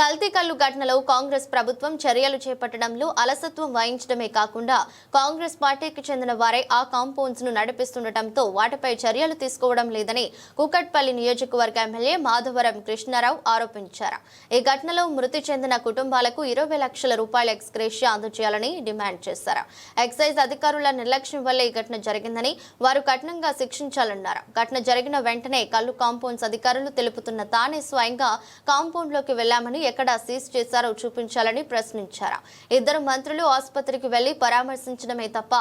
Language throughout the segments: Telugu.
కల్తీ కల్లు ఘటనలో కాంగ్రెస్ ప్రభుత్వం చర్యలు చేపట్టడంలో అలసత్వం వహించడమే కాకుండా కాంగ్రెస్ పార్టీకి చెందిన వారే ఆ కాంపౌండ్స్ను నడిపిస్తుండటంతో వాటిపై చర్యలు తీసుకోవడం లేదని కూకట్పల్లి నియోజకవర్గ ఎమ్మెల్యే మాధవరం కృష్ణారావు ఆరోపించారు. ఈ ఘటనలో మృతి చెందిన కుటుంబాలకు ఇరవై లక్షల రూపాయల ఎక్స్గ్రేషియా అందజేయాలని డిమాండ్ చేశారు. ఎక్సైజ్ అధికారుల నిర్లక్ష్యం వల్ల ఈ ఘటన జరిగిందని వారు కఠినంగా శిక్షించాలన్నారు. ఘటన జరిగిన వెంటనే కల్లు కాంపౌండ్స్ అధికారులు తెలుపుతున్న తానే స్వయంగా కాంపౌండ్లోకి వెళ్ళామని ఎక్కడ సీజ్ చేశారో చూపించాలని ప్రశ్నించారు. ఇద్దరు మంత్రులు ఆసుపత్రికి వెళ్ళి పరామర్శించడమే తప్ప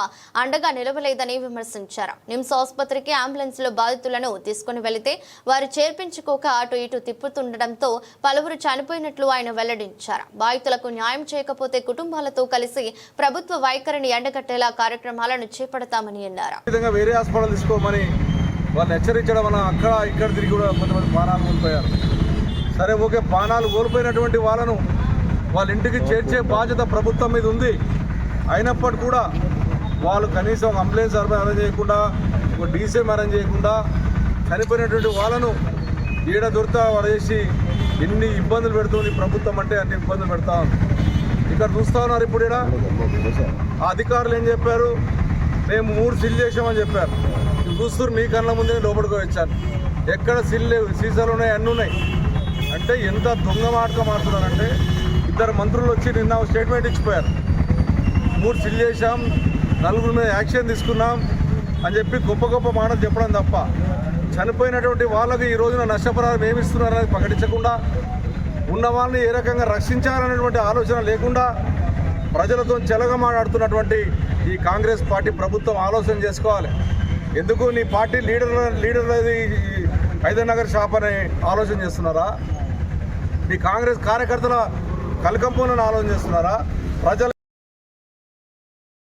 అండగా నిలవలేదని విమర్శించారు. నిమ్స్ ఆసుపత్రికి అంబులెన్స్లో బాధితులను తీసుకుని వెళితే వారు చేర్పించుకోక అటు ఇటు తిప్పుతుండటంతో పలువురు చనిపోయినట్లు ఆయన వెల్లడించారు. బాధితులకు న్యాయం చేయకపోతే కుటుంబాలతో కలిసి ప్రభుత్వ వైఖరిని ఎండగట్టేలా కార్యక్రమాలను చేపడతామని అన్నారు. విధంగా వేరే హాస్పిటల్ తీసుకోమని వాళ్ళు హెచ్చరించడం వల్ల అక్కడ ఇక్కడ తిరిగి కూడా కొంతమంది ప్రాణాలు కోల్పోయారు. సరే ఓకే ప్రాణాలు కోల్పోయినటువంటి వాళ్ళను వాళ్ళ ఇంటికి చేర్చే బాధ్యత ప్రభుత్వం మీద ఉంది. అయినప్పటికీ కూడా వాళ్ళు కనీసం అంబులెన్స్ అరేంజ్ చేయకుండా ఒక డీసీఎం అరేంజ్ చేయకుండా చనిపోయినటువంటి వాళ్ళను ఈడ దొరితా పడేసి ఎన్ని ఇబ్బందులు పెడుతుంది ప్రభుత్వం అంటే అన్ని ఇబ్బందులు పెడతా ఇక్కడ చూస్తా ఉన్నారు ఇప్పుడు ఈడ. ఆ అధికారులు ఏం చెప్పారు? మేము మూడు సిల్ చేసామని చెప్పారు. చూస్తారు మీ కళ్ళ ముందే లోపలికి వచ్చాను ఎక్కడ సిల్ లేవు సీసాలు ఉన్నాయి అన్నీ ఉన్నాయి. అంటే ఎంత దొంగ మాటగా మాట్లాడారంటే ఇద్దరు మంత్రులు వచ్చి నిన్న ఒక స్టేట్మెంట్ ఇచ్చిపోయారు. మూడు సిల్ చేశాం నలుగురు మీద యాక్షన్ తీసుకున్నాం అని చెప్పి గొప్ప గొప్ప మాటలు చెప్పడం తప్ప చనిపోయినటువంటి వాళ్ళకి ఈ రోజున నష్టపరాలు ఏమి ప్రకటించకుండా ఉన్న వాళ్ళని ఏ రకంగా రక్షించాలనేటువంటి ఆలోచన లేకుండా ప్రజలతో చెలగమాడుతున్నటువంటి ఈ కాంగ్రెస్ పార్టీ ప్రభుత్వం ఆలోచన చేసుకోవాలి. ఎందుకు నీ party leader leader Hydernagar shop అని ఆలోచన చేస్తున్నారా? మీ కాంగ్రెస్ కార్యకర్తల కలకంపులను ఆలోచన చేస్తున్నారా? ప్రజలు